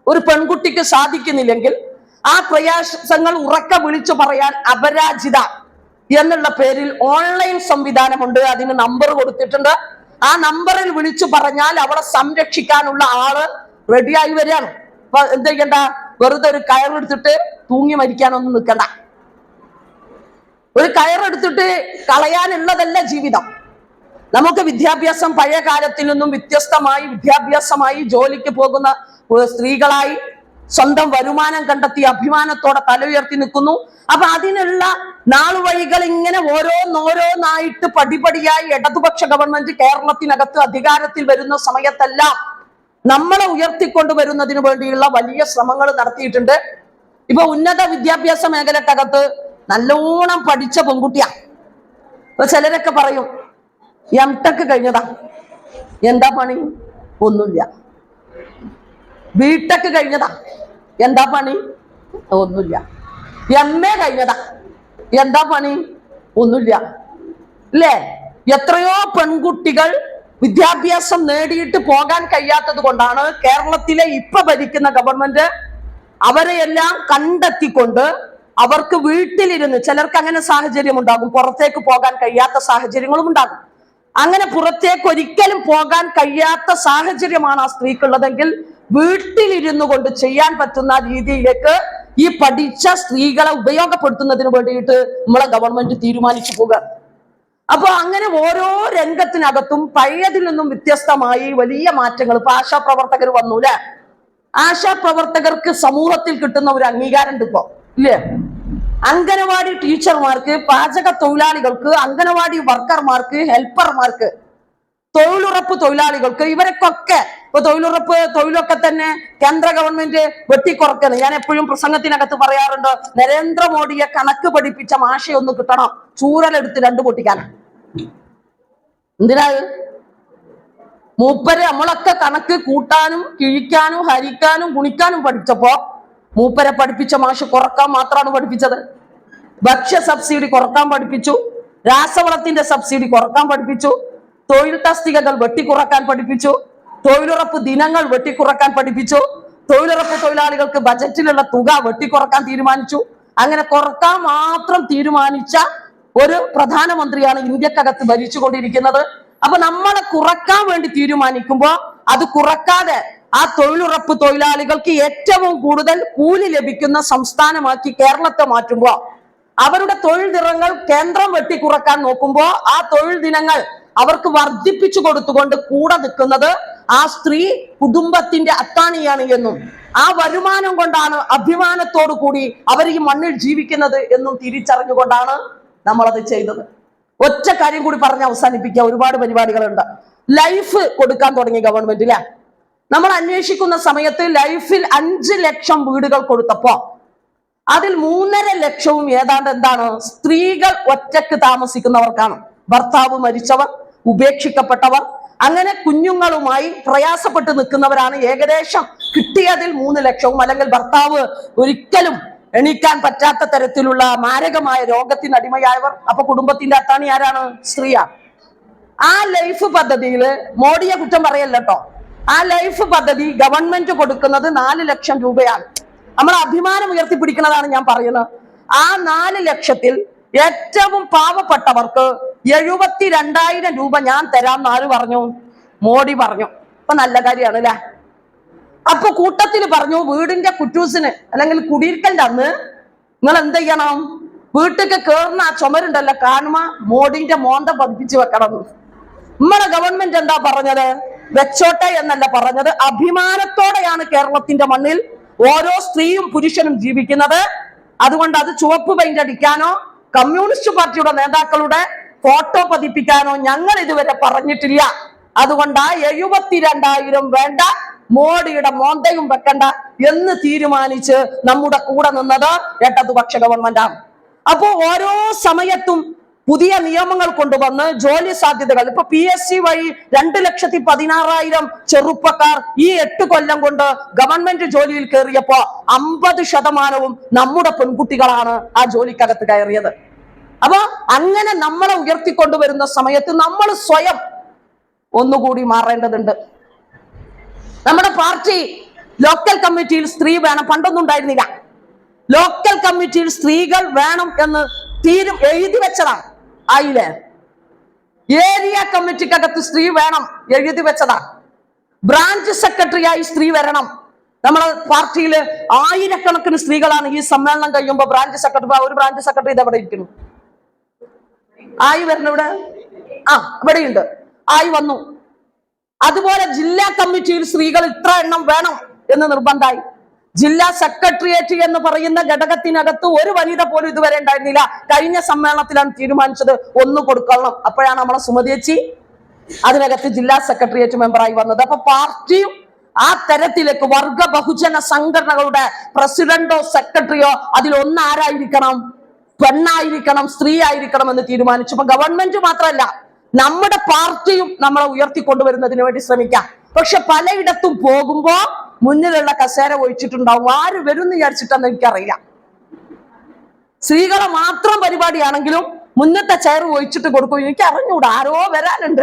ഒരു പെൺകുട്ടിക്ക് സാധിക്കുന്നില്ലെങ്കിൽ ആ പ്രയാസങ്ങൾ ഉറക്ക വിളിച്ചു പറയാൻ അപരാജിത എന്നുള്ള പേരിൽ ഓൺലൈൻ സംവിധാനമുണ്ട് അതിന് നമ്പർ കൊടുത്തിട്ടുണ്ട്. ആ നമ്പറിൽ വിളിച്ചു പറഞ്ഞാൽ അവളെ സംരക്ഷിക്കാനുള്ള ആൾ റെഡിയായി വരികയാണ്. അപ്പൊ എന്ത് ചെയ്യണ്ട? വെറുതെ ഒരു കയറെടുത്തിട്ട് തൂങ്ങി മരിക്കാനൊന്നും നിൽക്കണ്ട. ഒരു കയറെടുത്തിട്ട് കളയാനുള്ളതല്ല ജീവിതം. നമുക്ക് വിദ്യാഭ്യാസം പഴയ കാലത്തിൽ നിന്നും വ്യത്യസ്തമായി വിദ്യാഭ്യാസമായി ജോലിക്ക് പോകുന്ന സ്ത്രീകളായി സ്വന്തം വരുമാനം കണ്ടെത്തി അഭിമാനത്തോടെ തല ഉയർത്തി നിൽക്കുന്നു. അപ്പൊ അതിനുള്ള നാളുവഴികൾ ഇങ്ങനെ ഓരോന്നോരോന്നായിട്ട് പടിപടിയായി ഇടതുപക്ഷ ഗവൺമെന്റ് കേരളത്തിനകത്ത് അധികാരത്തിൽ വരുന്ന സമയത്തെല്ലാം നമ്മളെ ഉയർത്തിക്കൊണ്ടുവരുന്നതിന് വേണ്ടിയുള്ള വലിയ ശ്രമങ്ങൾ നടത്തിയിട്ടുണ്ട്. ഇപ്പൊ ഉന്നത വിദ്യാഭ്യാസ മേഖലക്കകത്ത് നല്ലോണം പഠിച്ച പെൺകുട്ടിയാ. ഇപ്പൊ ചിലരൊക്കെ പറയും എം ടെക് കഴിഞ്ഞതാ. എന്താ പണി? ഒന്നുമില്ല. ബിടെക് കഴിഞ്ഞതാ. എന്താ പണി? ഒന്നുമില്ല. എം എ കഴിഞ്ഞതാ. എന്താ പണി? ഒന്നുമില്ല. അല്ലേ എത്രയോ പെൺകുട്ടികൾ വിദ്യാഭ്യാസം നേടിയിട്ട് പോകാൻ കഴിയാത്തത് കൊണ്ടാണ് കേരളത്തിലെ ഇപ്പൊ ഭരിക്കുന്ന ഗവൺമെന്റ് അവരെ എല്ലാം കണ്ടെത്തിക്കൊണ്ട് അവർക്ക് വീട്ടിലിരുന്ന് ചിലർക്ക് അങ്ങനെ സാഹചര്യം ഉണ്ടാകും. പുറത്തേക്ക് പോകാൻ കഴിയാത്ത സാഹചര്യങ്ങളും ഉണ്ടാകും. അങ്ങനെ പുറത്തേക്ക് ഒരിക്കലും പോകാൻ കഴിയാത്ത സാഹചര്യമാണ് ആ സ്ത്രീക്കുള്ളതെങ്കിൽ വീട്ടിലിരുന്നു കൊണ്ട് ചെയ്യാൻ പറ്റുന്ന രീതിയിലേക്ക് ഈ പഠിച്ച സ്ത്രീകളെ ഉപയോഗപ്പെടുത്തുന്നതിന് വേണ്ടിയിട്ട് നമ്മളെ ഗവൺമെന്റ് തീരുമാനിച്ചു പോകുക അപ്പൊ അങ്ങനെ ഓരോ രംഗത്തിനകത്തും പഴയതിൽ നിന്നും വ്യത്യസ്തമായി വലിയ മാറ്റങ്ങൾ ഇപ്പൊ ആശാപ്രവർത്തകർ വന്നു അല്ലെ ആശാപ്രവർത്തകർക്ക് സമൂഹത്തിൽ കിട്ടുന്ന ഒരു അംഗീകാരം ഉണ്ട് ഇപ്പൊ ഇല്ലേ? അംഗനവാടി ടീച്ചർമാർക്ക് പാചക തൊഴിലാളികൾക്ക് അംഗനവാടി വർക്കർമാർക്ക് ഹെൽപ്പർമാർക്ക് തൊഴിലുറപ്പ് തൊഴിലാളികൾക്ക് ഇവരൊക്കെ ഇപ്പൊ തൊഴിലുറപ്പ് തൊഴിലൊക്കെ തന്നെ കേന്ദ്ര ഗവൺമെന്റ് വെട്ടിക്കുറക്കണം ഞാൻ എപ്പോഴും പ്രസംഗത്തിനകത്ത് പറയാറുണ്ട് നരേന്ദ്രമോദിയെ കണക്ക് പഠിപ്പിച്ച മാഷയൊന്ന് കിട്ടണം. ചൂരലെടുത്ത് രണ്ടു പൊട്ടിക്കാൻ. എന്തിനാ മൂപ്പര് നമ്മളൊക്കെ കണക്ക് കൂട്ടാനും കിഴിക്കാനും ഹരിക്കാനും ഗുണിക്കാനും പഠിച്ചപ്പോ മൂപ്പരെ പഠിപ്പിച്ച മാഷ് കുറയ്ക്കാൻ മാത്രമാണ് പഠിപ്പിച്ചത്. ഭക്ഷ്യ സബ്സിഡി കുറയ്ക്കാൻ പഠിപ്പിച്ചു രാസവളത്തിന്റെ സബ്സിഡി കുറയ്ക്കാൻ പഠിപ്പിച്ചു തൊഴിൽ തസ്തികകൾ വെട്ടിക്കുറക്കാൻ പഠിപ്പിച്ചു തൊഴിലുറപ്പ് ദിനങ്ങൾ വെട്ടിക്കുറക്കാൻ പഠിപ്പിച്ചു. തൊഴിലുറപ്പ് തൊഴിലാളികൾക്ക് ബജറ്റിലുള്ള തുക വെട്ടിക്കുറക്കാൻ തീരുമാനിച്ചു. അങ്ങനെ കുറയ്ക്കാൻ മാത്രം തീരുമാനിച്ച ഒരു പ്രധാനമന്ത്രിയാണ് ഇന്ത്യക്കകത്ത് ഭരിച്ചുകൊണ്ടിരിക്കുന്നത്. അപ്പൊ നമ്മളെ കുറയ്ക്കാൻ വേണ്ടി തീരുമാനിക്കുമ്പോ അത് കുറക്കാതെ ആ തൊഴിലുറപ്പ് തൊഴിലാളികൾക്ക് ഏറ്റവും കൂടുതൽ കൂലി ലഭിക്കുന്ന സംസ്ഥാനമാക്കി കേരളത്തെ മാറ്റുമ്പോ അവരുടെ തൊഴിൽ ദിനങ്ങൾ കേന്ദ്രം വെട്ടിക്കുറക്കാൻ നോക്കുമ്പോ ആ തൊഴിൽ ദിനങ്ങൾ അവർക്ക് വർദ്ധിപ്പിച്ചു കൊടുത്തുകൊണ്ട് കൂടെ നിൽക്കുന്നത് ആ സ്ത്രീ കുടുംബത്തിന്റെ അത്താണിയാണ് എന്നും ആ വരുമാനം കൊണ്ടാണ് അഭിമാനത്തോടു കൂടി അവർ ഈ മണ്ണിൽ ജീവിക്കുന്നത് എന്നും തിരിച്ചറിഞ്ഞുകൊണ്ടാണ് നമ്മളത് ചെയ്തത്. ഒറ്റ കാര്യം കൂടി പറഞ്ഞ് അവസാനിപ്പിക്കുക ഒരുപാട് പരിപാടികളുണ്ട്. ലൈഫ് കൊടുക്കാൻ തുടങ്ങി ഗവൺമെന്റിലെ നമ്മൾ അന്വേഷിക്കുന്ന സമയത്ത് ലൈഫിൽ അഞ്ച് ലക്ഷം വീടുകൾ കൊടുത്തപ്പോ അതിൽ മൂന്നര ലക്ഷവും ഏതാണ്ട് എന്താണ് സ്ത്രീകൾ ഒറ്റയ്ക്ക് താമസിക്കുന്നവർക്കാണ്. ഭർത്താവ് മരിച്ചവർ ഉപേക്ഷിക്കപ്പെട്ടവർ അങ്ങനെ കുഞ്ഞുങ്ങളുമായി പ്രയാസപ്പെട്ട് നിൽക്കുന്നവരാണ് ഏകദേശം കിട്ടിയതിൽ മൂന്ന് ലക്ഷവും അല്ലെങ്കിൽ ഭർത്താവ് ഒരിക്കലും എണീക്കാൻ പറ്റാത്ത തരത്തിലുള്ള മാരകമായ രോഗത്തിന് അടിമയായവർ. അപ്പൊ കുടുംബത്തിന്റെ അത്താണി ആരാണ്? സ്ത്രീയാ. ആ ലൈഫ് പദ്ധതിയിൽ മോഡിയെ കുറ്റം പറയല്ലോ ആ ലൈഫ് പദ്ധതി ഗവൺമെന്റ് കൊടുക്കുന്നത് നാല് ലക്ഷം രൂപയാണ്. നമ്മൾ അഭിമാനം ഉയർത്തിപ്പിടിക്കുന്നതാണ് ഞാൻ പറയുന്നത്. ആ നാല് ലക്ഷത്തിൽ ഏറ്റവും പാവപ്പെട്ടവർക്ക് എഴുപത്തി രണ്ടായിരം രൂപ ഞാൻ തരാം ആര് പറഞ്ഞു? മോഡി പറഞ്ഞു. അപ്പൊ നല്ല കാര്യമാണ് അല്ലെ അപ്പൊ കൂട്ടത്തിൽ പറഞ്ഞു വീടിന്റെ കുറ്റൂസിന് അല്ലെങ്കിൽ കുടിയിരിക്കലിന്റെ അന്ന് നിങ്ങൾ എന്ത് ചെയ്യണം? വീട്ടിലേക്ക് കേറുന്ന ആ ചുമരുണ്ടല്ലോ കാണുമ? മോഡിന്റെ മോന്ത പതിപ്പിച്ച് വെക്കണം. നമ്മളെ ഗവൺമെന്റ് എന്താ പറഞ്ഞത്? വെച്ചോട്ടെ എന്നല്ല പറഞ്ഞത്. അഭിമാനത്തോടെയാണ് കേരളത്തിന്റെ മണ്ണിൽ ഓരോ സ്ത്രീയും പുരുഷനും ജീവിക്കുന്നത്. അതുകൊണ്ട് അത് ചുവപ്പ് പെയിന്റ് അടിക്കാനോ കമ്മ്യൂണിസ്റ്റ് പാർട്ടിയുടെ നേതാക്കളുടെ ഫോട്ടോ പതിപ്പിക്കാനോ ഞങ്ങൾ ഇതുവരെ പറഞ്ഞിട്ടില്ല. അതുകൊണ്ട് എഴുപത്തിരണ്ടായിരം വേണ്ട മോഡിയുടെ മോന്തയും വെക്കണ്ട എന്ന് തീരുമാനിച്ച് നമ്മുടെ കൂടെ നിന്നത് ഇടതുപക്ഷ ഗവൺമെന്റാണ്. അപ്പോ ഓരോ സമയത്തും പുതിയ നിയമങ്ങൾ കൊണ്ടുവന്ന് ജോലി സാധ്യതകൾ. ഇപ്പൊ പി എസ് സി വഴി രണ്ട് ലക്ഷത്തി പതിനാറായിരം ചെറുപ്പക്കാർ ഈ എട്ട് കൊല്ലം കൊണ്ട് ഗവൺമെന്റ് ജോലിയിൽ കയറിയപ്പോ അമ്പത് ശതമാനവും നമ്മുടെ പെൺകുട്ടികളാണ് ആ ജോലിക്കകത്ത് കയറിയത്. അപ്പൊ അങ്ങനെ നമ്മളെ ഉയർത്തിക്കൊണ്ടുവരുന്ന സമയത്ത് നമ്മൾ സ്വയം ഒന്നുകൂടി മാറേണ്ടതുണ്ട്. നമ്മുടെ പാർട്ടി ലോക്കൽ കമ്മിറ്റിയിൽ സ്ത്രീ വേണം. പണ്ടൊന്നും ഉണ്ടായിരുന്നില്ല. ലോക്കൽ കമ്മിറ്റിയിൽ സ്ത്രീകൾ വേണം എന്ന് തീരും എഴുതി വെച്ചതാണ്. ആയില്ലേ? ഏരിയ കമ്മിറ്റിക്കകത്ത് സ്ത്രീ വേണം എഴുതി വെച്ചതാ. ബ്രാഞ്ച് സെക്രട്ടറിയായി സ്ത്രീ വരണം. നമ്മളെ പാർട്ടിയിൽ ആയിരക്കണക്കിന് സ്ത്രീകളാണ് ഈ സമ്മേളനം കഴിയുമ്പോൾ ബ്രാഞ്ച് സെക്രട്ടറി ഒരു ബ്രാഞ്ച് സെക്രട്ടറി ഇത് എവിടെ ഇരിക്കുന്നു? ആയി വരണം ഇവിടെ? ആ ഇവിടെയുണ്ട്. ആയി വന്നു. അതുപോലെ ജില്ലാ കമ്മിറ്റിയിൽ സ്ത്രീകൾ ഇത്ര എണ്ണം വേണം എന്ന് നിർബന്ധമായി. ജില്ലാ സെക്രട്ടേറിയറ്റ് എന്ന് പറയുന്ന ഘടകത്തിനകത്ത് ഒരു വനിത പോലും ഇതുവരെ ഉണ്ടായിരുന്നില്ല. കഴിഞ്ഞ സമ്മേളനത്തിലാണ് തീരുമാനിച്ചത് ഒന്ന് കൊടുക്കണം. അപ്പോഴാണ് നമ്മളെ സുമതിയച്ചി അതിനകത്ത് ജില്ലാ സെക്രട്ടേറിയറ്റ് മെമ്പറായി വന്നത്. അപ്പൊ പാർട്ടിയും ആ തരത്തിലേക്ക് വർഗ ബഹുജന സംഘടനകളുടെ പ്രസിഡന്റോ സെക്രട്ടറിയോ ആരായിരിക്കണം പെണ്ണായിരിക്കണം സ്ത്രീ ആയിരിക്കണം എന്ന് തീരുമാനിച്ചു. അപ്പൊ ഗവൺമെന്റ് മാത്രമല്ല നമ്മുടെ പാർട്ടിയും നമ്മളെ ഉയർത്തിക്കൊണ്ടുവരുന്നതിന് വേണ്ടി ശ്രമിക്കാം. പക്ഷെ പലയിടത്തും പോകുമ്പോ മുന്നിലുള്ള കസേര ഒഴിച്ചിട്ടുണ്ടാവും. ആര് വരും വിചാരിച്ചിട്ടെന്ന് എനിക്കറിയില്ല. സ്ത്രീകളെ മാത്രം പരിപാടിയാണെങ്കിലും മുന്നത്തെ ചെയർ ഒഴിച്ചിട്ട് കൊടുക്കും. എനിക്ക് അറിഞ്ഞൂടാ ആരോ വരാനുണ്ട്.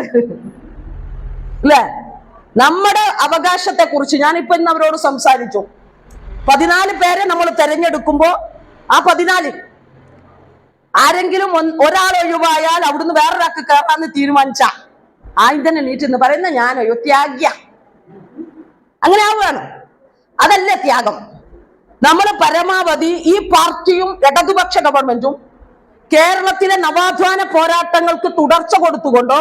അല്ലേ? നമ്മുടെ അവകാശത്തെ കുറിച്ച് ഞാനിപ്പോ ഇന്ന് അവരോട് സംസാരിച്ചു. പതിനാല് പേരെ നമ്മൾ തെരഞ്ഞെടുക്കുമ്പോ ആ പതിനാല് ആരെങ്കിലും ഒരാൾ ഒഴിവായാൽ അവിടുന്ന് വേറൊരാൾക്ക് കയറാന്ന് തീരുമാനിച്ച. ആയി തന്നെ നീറ്റ് എന്ന് പറയുന്ന ഞാനോ ത്യാഗ്യ അങ്ങനെ ആവുകയാണ് അതല്ലേ ത്യാഗം? നമ്മൾ പരമാവധി ഈ പാർട്ടിയും ഇടതുപക്ഷ ഗവൺമെന്റും കേരളത്തിലെ നവാധ്വാന പോരാട്ടങ്ങൾക്ക് തുടർച്ച കൊടുത്തുകൊണ്ടോ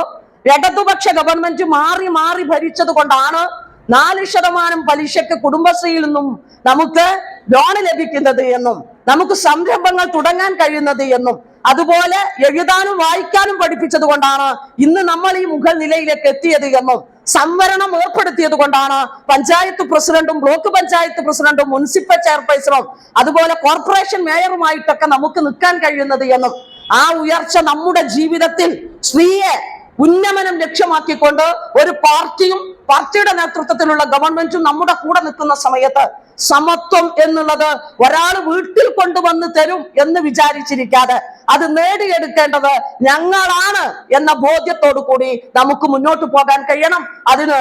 ഇടതുപക്ഷ ഗവൺമെന്റ് മാറി മാറി ഭരിച്ചത് കൊണ്ടാണ് നാല് ശതമാനം പലിശക്ക് കുടുംബശ്രീയിൽ നിന്നും നമുക്ക് ലോൺ ലഭിക്കുന്നത് എന്നും നമുക്ക് സംരംഭങ്ങൾ തുടങ്ങാൻ കഴിയുന്നത് എന്നും അതുപോലെ എഴുതാനും വായിക്കാനും പഠിപ്പിച്ചത് കൊണ്ടാണ് ഇന്ന് നമ്മൾ ഈ മുഗൾ നിലയിലേക്ക് എത്തിയത് എന്നും സംവരണം ഏർപ്പെടുത്തിയത് കൊണ്ടാണ് പഞ്ചായത്ത് പ്രസിഡന്റും ബ്ലോക്ക് പഞ്ചായത്ത് പ്രസിഡന്റും മുനിസിപ്പൽ ചെയർപേഴ്സണും അതുപോലെ കോർപ്പറേഷൻ മേയറുമായിട്ടൊക്കെ നമുക്ക് നിൽക്കാൻ കഴിയുന്നത് എന്നും ആ ഉയർച്ച നമ്മുടെ ജീവിതത്തിൽ സ്ത്രീയെ ഉന്നമനം ലക്ഷ്യമാക്കിക്കൊണ്ട് ഒരു പാർട്ടിയും പാർട്ടിയുടെ നേതൃത്വത്തിലുള്ള ഗവൺമെന്റും നമ്മുടെ കൂടെ നിൽക്കുന്ന സമയത്ത് സമത്വം എന്നുള്ളത് ഒരാൾ വീട്ടിൽ കൊണ്ടുവന്ന് തരും എന്ന് വിചാരിച്ചിരിക്കാതെ അത് നേടിയെടുക്കേണ്ടത് ഞങ്ങളാണ് എന്ന ബോധ്യത്തോടു കൂടി നമുക്ക് മുന്നോട്ട് പോകാൻ കഴിയണം. അതിന്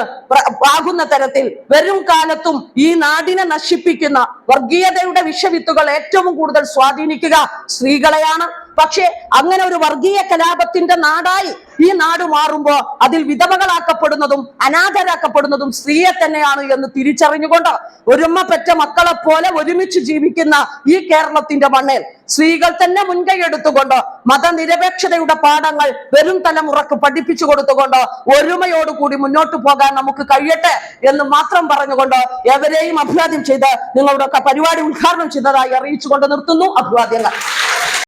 ആകുന്ന തരത്തിൽ വരും കാലത്തും ഈ നാടിനെ നശിപ്പിക്കുന്ന വർഗീയതയുടെ വിഷവിത്തുകൾ ഏറ്റവും കൂടുതൽ സ്വാധീനിക്കുക സ്ത്രീകളെയാണ്. പക്ഷേ അങ്ങനെ ഒരു വർഗീയ കലാപത്തിന്റെ നാടായി ഈ നാട് മാറുമ്പോൾ അതിൽ വിധവകളാക്കപ്പെടുന്നതും അനാഥരാക്കപ്പെടുന്നതും സ്ത്രീയെ തന്നെയാണ് എന്ന് തിരിച്ചറിഞ്ഞുകൊണ്ട് ഒരുമ്മ പെറ്റ മക്കളെ പോലെ ഒരുമിച്ച് ജീവിക്കുന്ന ഈ കേരളത്തിന്റെ മണ്ണിൽ സ്ത്രീകൾ തന്നെ മുൻകൈ എടുത്തുകൊണ്ട് മതനിരപേക്ഷതയുടെ പാഠങ്ങൾ വരും തലമുറയ്ക്ക് പഠിപ്പിച്ചു കൊടുത്തുകൊണ്ട് ഒരുമയോടുകൂടി മുന്നോട്ട് പോകാൻ നമുക്ക് കഴിയട്ടെ എന്ന് മാത്രം പറഞ്ഞുകൊണ്ട് എവരെയും അഭിവാദ്യം ചെയ്ത് നിങ്ങളുടെ പരിപാടി ഉദ്ഘാടനം ചെയ്തതായി അറിയിച്ചുകൊണ്ട് നിർത്തുന്നു. അഭിവാദ്യങ്ങൾ.